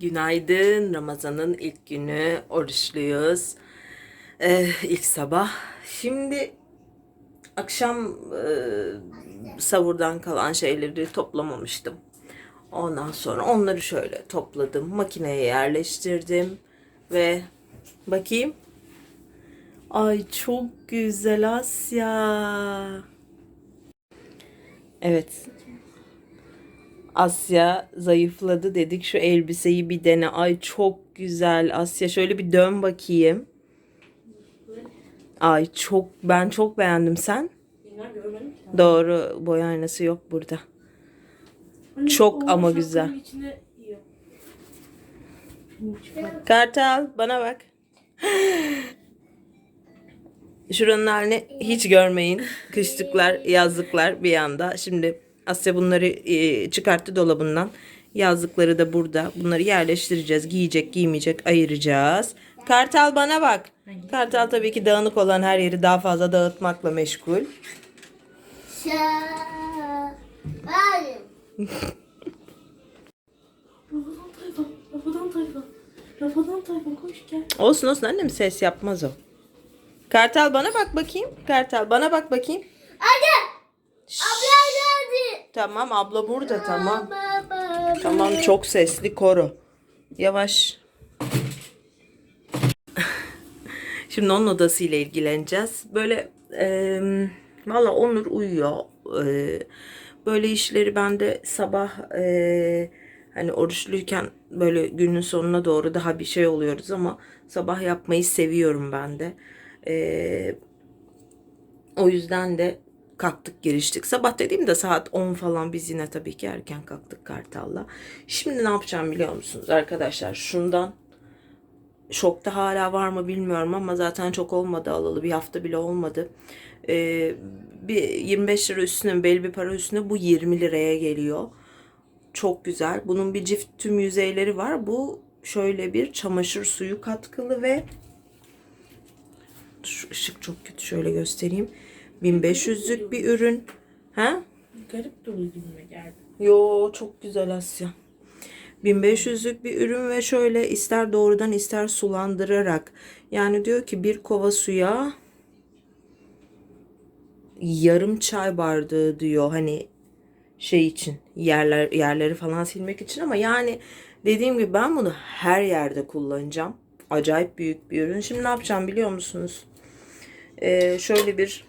Günaydın. Ramazan'ın ilk günü. Oruçluyuz. Ee, ilk sabah. Şimdi akşam e, savurdan kalan şeyleri toplamamıştım. Ondan sonra onları şöyle topladım. Makineye yerleştirdim. Ve bakayım. Ay çok güzel Asya. Evet. Asya zayıfladı dedik şu elbiseyi bir dene. Ay çok güzel Asya şöyle bir dön bakayım. Ay çok ben çok beğendim sen. Doğru boy aynası yok burada. Hani Çok ama güzel. Kartal bana bak. Şuranın halini hiç görmeyin. Kışlıklar, yazlıklar bir yanda. Şimdi Asya bunları e, çıkarttı dolabından. Yazlıkları da burada. Bunları yerleştireceğiz. Giyecek, giymeyecek ayıracağız. Kartal bana bak. Kartal tabii ki dağınık olan her yeri daha fazla dağıtmakla meşgul. Hayır. Rafadan tayfa. Rafadan tayfa. Rafadan tayfa koş gel. Olsun olsun annem ses yapmaz o. Kartal bana bak bakayım. Kartal bana bak bakayım. Hadi. Abla geldi. Tamam abla burada tamam. Tamam çok sesli koru. Yavaş. Şimdi onun odasıyla ilgileneceğiz. Böyle e, valla Onur uyuyor. E, böyle işleri ben de sabah e, hani oruçluyken böyle günün sonuna doğru daha bir şey oluyoruz ama sabah yapmayı seviyorum ben de. E, o yüzden de kalktık giriştik. Sabah dediğimde saat 10 falan biz yine tabii ki erken kalktık Kartal'la. Şimdi ne yapacağım biliyor musunuz arkadaşlar? Şundan şokta hala var mı bilmiyorum ama zaten çok olmadı alalı. Bir hafta bile olmadı. Ee, bir 25 lira üstüne belli bir para üstüne bu 20 liraya geliyor. Çok güzel. Bunun bir cift tüm yüzeyleri var. Bu şöyle bir çamaşır suyu katkılı ve şu ışık çok kötü şöyle göstereyim. 1500'lük bir ürün. Ha? Garip dolu gibime geldi. Yo çok güzel Asya. 1500'lük bir ürün ve şöyle ister doğrudan ister sulandırarak. Yani diyor ki bir kova suya yarım çay bardağı diyor hani şey için yerler yerleri falan silmek için ama yani dediğim gibi ben bunu her yerde kullanacağım. Acayip büyük bir ürün. Şimdi ne yapacağım biliyor musunuz? Ee, şöyle bir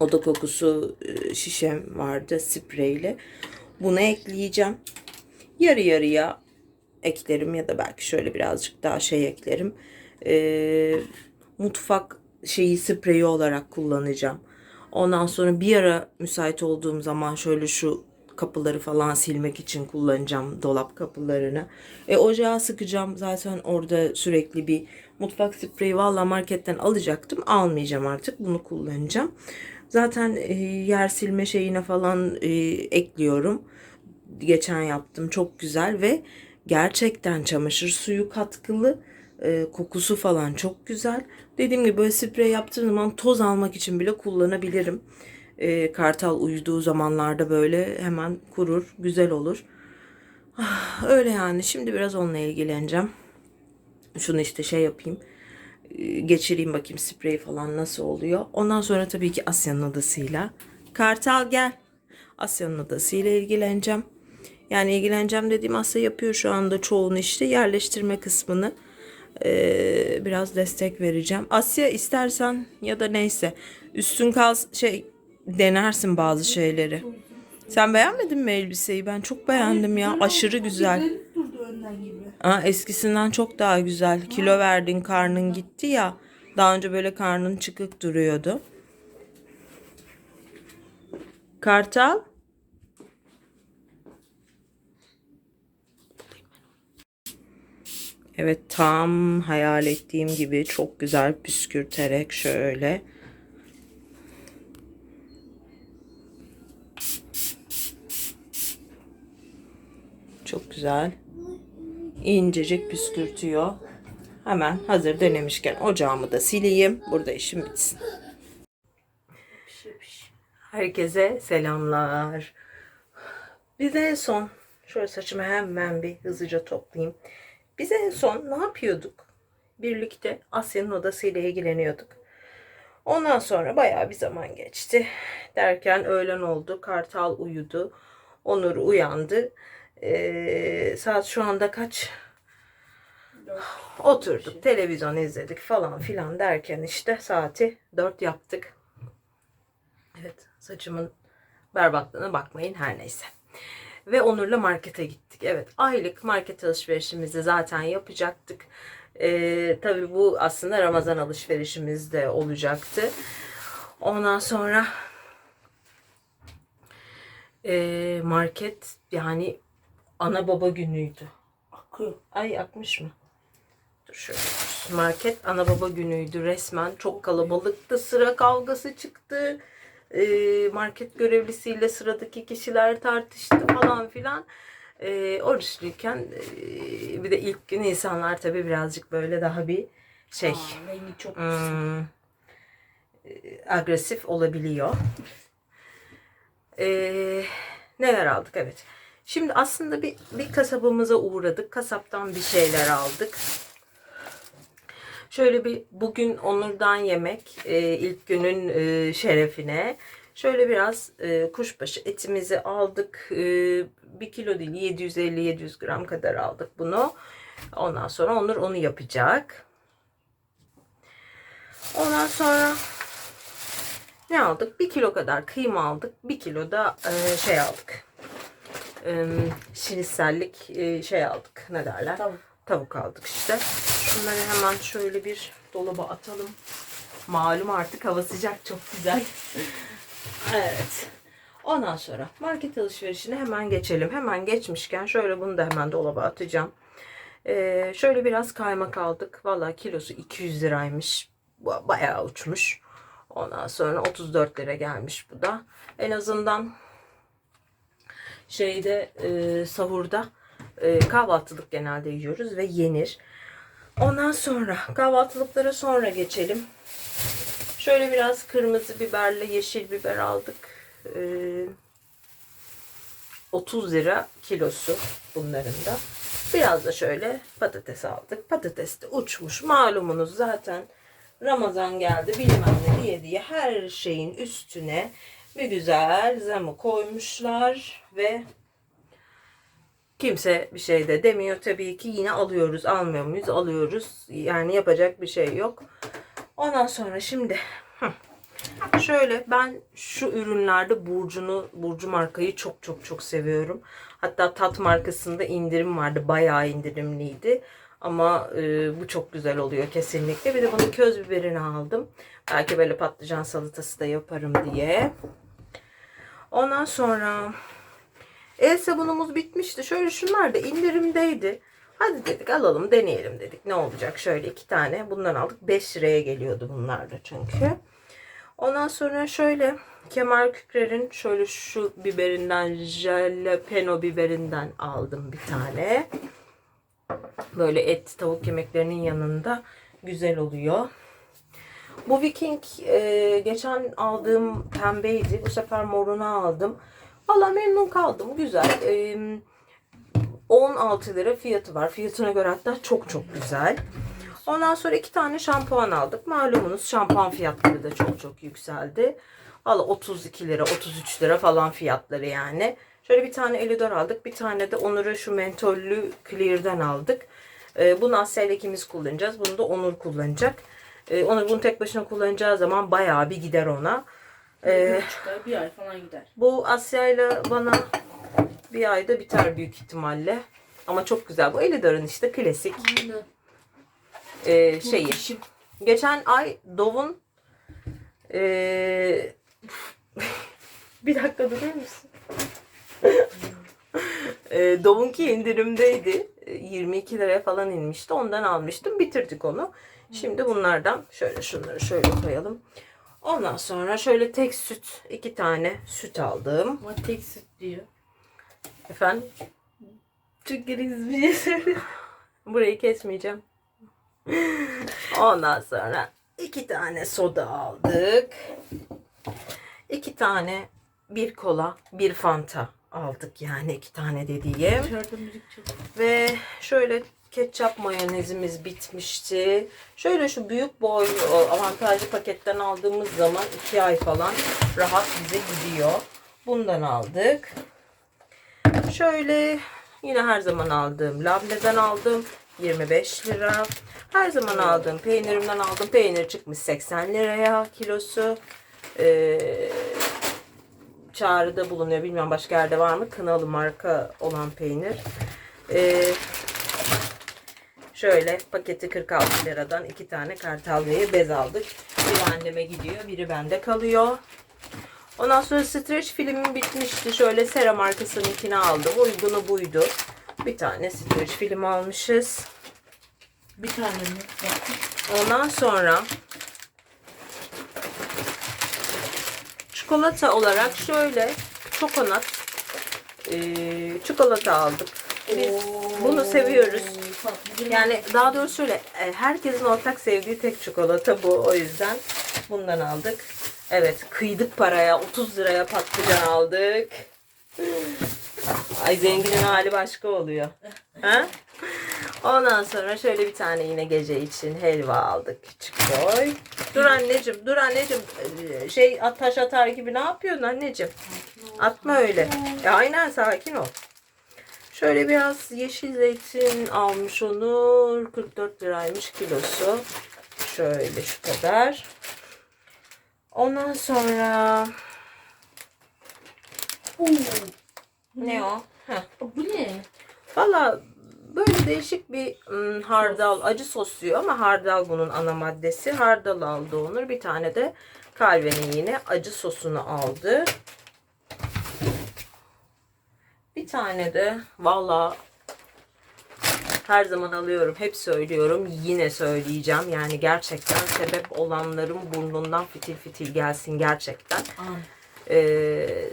oda kokusu e, şişem vardı spreyle. Bunu ekleyeceğim. Yarı yarıya eklerim ya da belki şöyle birazcık daha şey eklerim. Ee, mutfak şeyi spreyi olarak kullanacağım. Ondan sonra bir ara müsait olduğum zaman şöyle şu kapıları falan silmek için kullanacağım dolap kapılarını. E ocağa sıkacağım zaten orada sürekli bir mutfak spreyi valla marketten alacaktım. Almayacağım artık bunu kullanacağım. Zaten e, yer silme şeyine falan e, ekliyorum. Geçen yaptım çok güzel ve gerçekten çamaşır suyu katkılı e, kokusu falan çok güzel. Dediğim gibi böyle sprey yaptığım zaman toz almak için bile kullanabilirim. E, kartal uyuduğu zamanlarda böyle hemen kurur, güzel olur. Ah, öyle yani. Şimdi biraz onunla ilgileneceğim. Şunu işte şey yapayım. E, Geçireyim bakayım sprey falan nasıl oluyor. Ondan sonra tabii ki Asya'nın adasıyla. Kartal gel. Asya'nın adasıyla ilgileneceğim. Yani ilgileneceğim dediğim Asya yapıyor şu anda çoğunu işte yerleştirme kısmını. Ee, biraz destek vereceğim. Asya istersen ya da neyse üstün kal şey denersin bazı şeyleri. Sen beğenmedin mi elbiseyi? Ben çok beğendim ya. Aşırı güzel. Garip durdu önden gibi. Aa, eskisinden çok daha güzel. Kilo verdin, karnın gitti ya. Daha önce böyle karnın çıkık duruyordu. Kartal. Evet tam hayal ettiğim gibi çok güzel püskürterek şöyle. Çok güzel. İncecik püskürtüyor. Hemen hazır denemişken ocağımı da sileyim. Burada işim bitsin. Herkese selamlar. Biz en son Şöyle saçımı hemen bir hızlıca toplayayım. Biz en son ne yapıyorduk? Birlikte Asya'nın odasıyla ilgileniyorduk. Ondan sonra bayağı bir zaman geçti. Derken öğlen oldu. Kartal uyudu. Onur uyandı. Ee, saat şu anda kaç? Oturduk, televizyon izledik falan filan derken işte saati 4 yaptık. Evet, saçımın berbatlığına bakmayın her neyse. Ve Onur'la markete gittik. Evet, aylık market alışverişimizi zaten yapacaktık. Ee, tabii bu aslında Ramazan alışverişimiz de olacaktı. Ondan sonra ee, market yani ana baba günüydü. Akıyor. Ay akmış mı? Dur şöyle. Market ana baba günüydü resmen. Çok kalabalıktı. Sıra kavgası çıktı. Ee, market görevlisiyle sıradaki kişiler tartıştı falan filan. Ee, oruçluyken ee, bir de ilk gün insanlar tabii birazcık böyle daha bir şey Aa, rengi çok hmm, e, agresif olabiliyor. Ee, neler aldık evet. Şimdi aslında bir, bir kasabımıza uğradık. Kasaptan bir şeyler aldık. Şöyle bir bugün Onur'dan yemek e, ilk günün e, şerefine. Şöyle biraz e, kuşbaşı etimizi aldık. E, bir kilo değil 750-700 gram kadar aldık bunu. Ondan sonra Onur onu yapacak. Ondan sonra ne aldık? Bir kilo kadar kıyma aldık. Bir kilo da e, şey aldık. E, şinisellik e, şey aldık. Ne derler? Tamam. Tavuk aldık işte. Şunları hemen şöyle bir dolaba atalım. Malum artık hava sıcak çok güzel. evet. Ondan sonra market alışverişine hemen geçelim. Hemen geçmişken şöyle bunu da hemen dolaba atacağım. Ee, şöyle biraz kaymak aldık. Valla kilosu 200 liraymış. Ba- Bayağı uçmuş. Ondan sonra 34 lira gelmiş bu da. En azından şeyde e, sahurda e, kahvaltılık genelde yiyoruz ve yenir. Ondan sonra kahvaltılıklara sonra geçelim. Şöyle biraz kırmızı biberle yeşil biber aldık. Ee, 30 lira kilosu bunların da. Biraz da şöyle patates aldık. Patates de uçmuş. Malumunuz zaten Ramazan geldi bilmem ne diye diye her şeyin üstüne bir güzel zamı koymuşlar ve Kimse bir şey de demiyor tabii ki. Yine alıyoruz. Almıyor muyuz? Alıyoruz. Yani yapacak bir şey yok. Ondan sonra şimdi şöyle ben şu ürünlerde Burcu'nu Burcu markayı çok çok çok seviyorum. Hatta Tat markasında indirim vardı. Bayağı indirimliydi. Ama e, bu çok güzel oluyor kesinlikle. Bir de bunun köz biberini aldım. Belki böyle patlıcan salatası da yaparım diye. Ondan sonra El sabunumuz bitmişti. Şöyle şunlar da indirimdeydi. Hadi dedik alalım deneyelim dedik. Ne olacak? Şöyle iki tane bundan aldık. 5 liraya geliyordu bunlar da çünkü. Ondan sonra şöyle Kemal Kükrer'in şöyle şu biberinden jalapeno biberinden aldım bir tane. Böyle et tavuk yemeklerinin yanında güzel oluyor. Bu Viking e, geçen aldığım pembeydi. Bu sefer morunu aldım. Valla memnun kaldım. Güzel. E, 16 lira fiyatı var. Fiyatına göre hatta çok çok güzel. Ondan sonra iki tane şampuan aldık. Malumunuz şampuan fiyatları da çok çok yükseldi. Valla 32 lira, 33 lira falan fiyatları yani. Şöyle bir tane Elidor aldık. Bir tane de Onur'a şu mentollü Clear'den aldık. Ee, bunu Asya ikimiz kullanacağız. Bunu da Onur kullanacak. Ee, Onur bunu tek başına kullanacağı zaman bayağı bir gider ona. Ee, Bir ay, bir ay falan gider. bu Asya ile bana bir ayda biter büyük ihtimalle. Ama çok güzel. Bu Elidor'un işte klasik Aynen. e, şeyi. Geçen ay Dove'un eee bir dakika durur musun? Eee Dove'unki indirimdeydi. E, 22 liraya falan inmişti. Ondan almıştım. Bitirdik onu. Şimdi bunlardan şöyle şunları şöyle koyalım. Ondan sonra şöyle tek süt, iki tane süt aldım. Ama tek süt diyor. Efendim? Çok gereksiz bir şey söylüyor. Burayı kesmeyeceğim. Ondan sonra iki tane soda aldık. İki tane bir kola, bir fanta aldık yani iki tane dediğim. Ve şöyle ketçap mayonezimiz bitmişti. Şöyle şu büyük boy avantajlı paketten aldığımız zaman 2 ay falan rahat bize gidiyor. Bundan aldık. Şöyle yine her zaman aldığım labneden aldım. 25 lira. Her zaman aldığım peynirimden aldım. Peynir çıkmış 80 liraya kilosu. Ee, çağrıda bulunuyor. Bilmiyorum başka yerde var mı? Kınalı marka olan peynir. Ee, şöyle paketi 46 liradan iki tane kartalyayı bez aldık. Biri anneme gidiyor, biri bende kalıyor. Ondan sonra streç filmim bitmişti. Şöyle Sera markasınınkini aldım. Uygunu buydu. Bir tane streç film almışız. Bir tane mi? Ondan sonra çikolata olarak şöyle çokonat eee, çikolata aldık. Biz bunu seviyoruz. Tatlı Yani daha doğrusu şöyle e, herkesin ortak sevdiği tek çikolata bu. O yüzden bundan aldık. Evet kıydık paraya 30 liraya patlıcan aldık. Ay zenginin hali başka oluyor. Ha? Ondan sonra şöyle bir tane yine gece için helva aldık küçük boy. Dur anneciğim, dur anneciğim. Ee, Şey at taş atar gibi ne yapıyorsun anneciğim? Atma öyle. Ya aynen sakin ol. Şöyle biraz yeşil zeytin almış Onur. 44 liraymış kilosu. Şöyle şu kadar. Ondan sonra. Ne o? Heh. Bu ne? Valla böyle değişik bir ım, hardal, acı sos diyor ama hardal bunun ana maddesi. Hardal aldı Onur. Bir tane de Calvin'in yine acı sosunu aldı. Bir tane de valla her zaman alıyorum. Hep söylüyorum. Yine söyleyeceğim. Yani gerçekten sebep olanların burnundan fitil fitil gelsin gerçekten. An. Ee,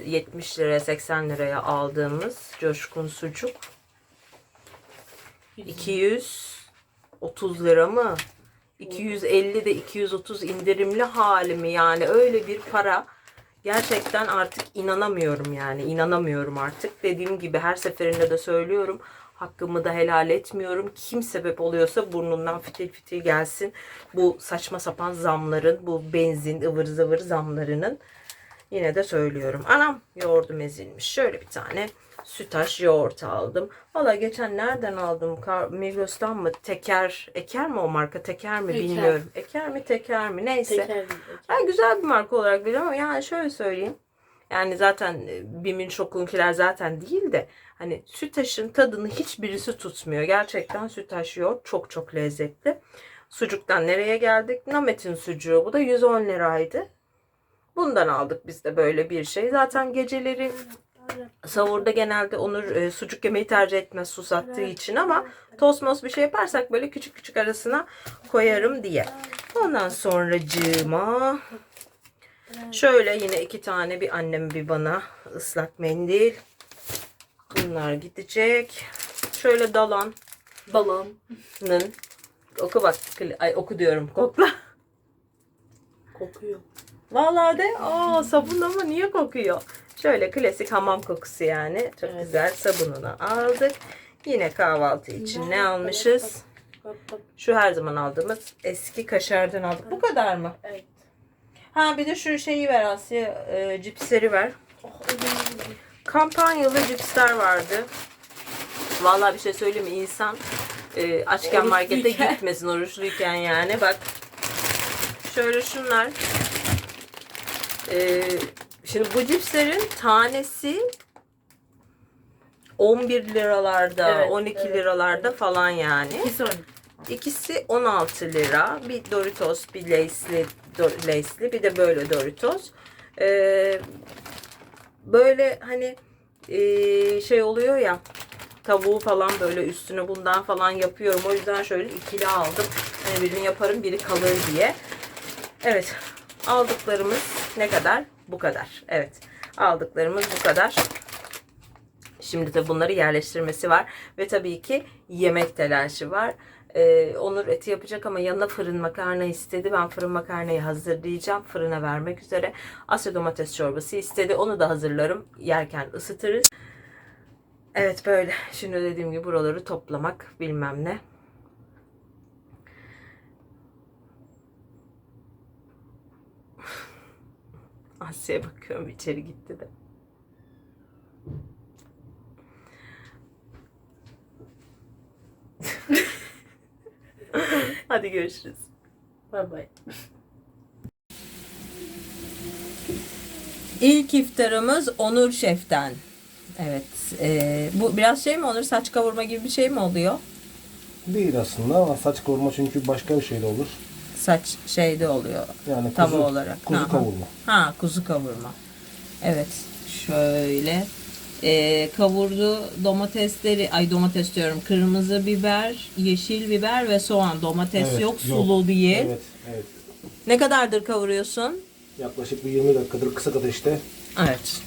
70 liraya 80 liraya aldığımız coşkun sucuk. 230 lira mı? 250 de 230 indirimli hali mi? Yani öyle bir para. Gerçekten artık inanamıyorum yani. İnanamıyorum artık. Dediğim gibi her seferinde de söylüyorum. Hakkımı da helal etmiyorum. Kim sebep oluyorsa burnundan fitil fitil gelsin. Bu saçma sapan zamların bu benzin ıvır zıvır zamlarının Yine de söylüyorum. Anam yoğurdum ezilmiş. Şöyle bir tane sütaş yoğurt aldım. Valla geçen nereden aldım? Migros'tan mı? Teker. Eker mi o marka? Teker mi? Eker. Bilmiyorum. Eker mi? Teker mi? Neyse. Teker değil. Ben güzel bir marka olarak biliyorum ama yani şöyle söyleyeyim. Yani zaten e, Bim'in şokunkiler zaten değil de hani sütaşın tadını hiçbirisi tutmuyor. Gerçekten sütaş yoğurt çok çok lezzetli. Sucuktan nereye geldik? Namet'in sucuğu. Bu da 110 liraydı. Bundan aldık biz de böyle bir şey. Zaten geceleri Savurda genelde Onur e, sucuk yemeyi tercih etmez susattığı için ama tosmos bir şey yaparsak böyle küçük küçük arasına koyarım diye. Ondan sonracığıma şöyle yine iki tane bir annem bir bana ıslak mendil. Bunlar gidecek. Şöyle dalanın Balon. oku bak ay oku diyorum kokla. Kokuyor. Vallahi de aa sabun ama niye kokuyor? Şöyle klasik hamam kokusu yani. Çok Evet. güzel sabununu aldık. Yine kahvaltı için ne almışız? Şu her zaman aldığımız eski kaşardan aldık. Bu kadar mı? Evet. Ha bir de şu şeyi ver Asya. E, cipsleri ver. Oh, Kampanyalı cipsler vardı. Vallahi bir şey söyleyeyim mi? İnsan e, açken markete Oruçluyken. gitmesin oruçluyken yani. Bak şöyle şunlar. E, şimdi bu cipslerin tanesi 11 liralarda, Evet, 12 evet, liralarda falan yani. İkisi on. İkisi 16 lira. Bir Doritos, bir Lay's'li, Do- Lay's'li, bir de böyle Doritos. Ee, böyle hani ee, şey oluyor ya tavuğu falan böyle üstüne bundan falan yapıyorum. O yüzden şöyle ikili aldım. Hani birini yaparım biri kalır diye. Evet aldıklarımız ne kadar? Bu kadar. Evet aldıklarımız bu kadar. Şimdi de bunları yerleştirmesi var. Ve tabii ki yemek telaşı var. Ee, Onur eti yapacak ama yanına fırın makarna istedi. Ben fırın makarnayı hazırlayacağım. Fırına vermek üzere. Asya domates çorbası istedi. Onu da hazırlarım. Yerken ısıtırız. Evet böyle. Şimdi dediğim gibi buraları toplamak bilmem ne. Asya'ya bakıyorum içeri gitti de. Hadi görüşürüz. Bay bay. İlk iftarımız Onur Şef'ten. Evet. e, bu biraz şey mi Onur? Saç kavurma gibi bir şey mi oluyor? Değil aslında ama saç kavurma çünkü başka bir şey de olur. Saç şeyde oluyor. Yani Tava kuzu, olarak. kuzu Ha, kavurma. Ha kuzu kavurma. Evet. Şöyle. e, kavurdu domatesleri, ay domates diyorum. Kırmızı biber, yeşil biber ve soğan. Domates Evet, yok, sulu yok. değil. Evet, evet. Ne kadardır kavuruyorsun? Yaklaşık bir 20 dakikadır kısık ateşte Evet.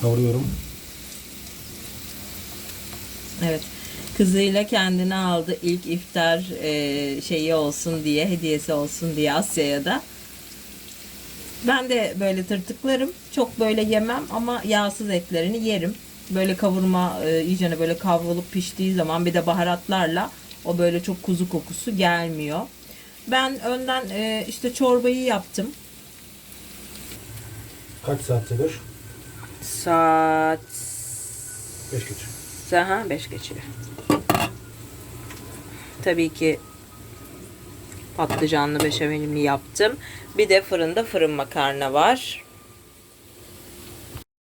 kavuruyorum. Evet. Kızıyla kendine aldı ilk iftar e, şeyi olsun diye, hediyesi olsun diye Asya'ya da. Ben de böyle tırtıklarım. Çok böyle yemem ama yağsız etlerini yerim. Böyle kavurma e, iyicene böyle kavrulup piştiği zaman bir de baharatlarla o böyle çok kuzu kokusu gelmiyor. Ben önden e, işte çorbayı yaptım. Kaç saattedir? Saat 5 geçiyor. Aha 5 geçiyor. Tabii ki patlıcanlı beşamelimi yaptım. Bir de fırında fırın makarna var.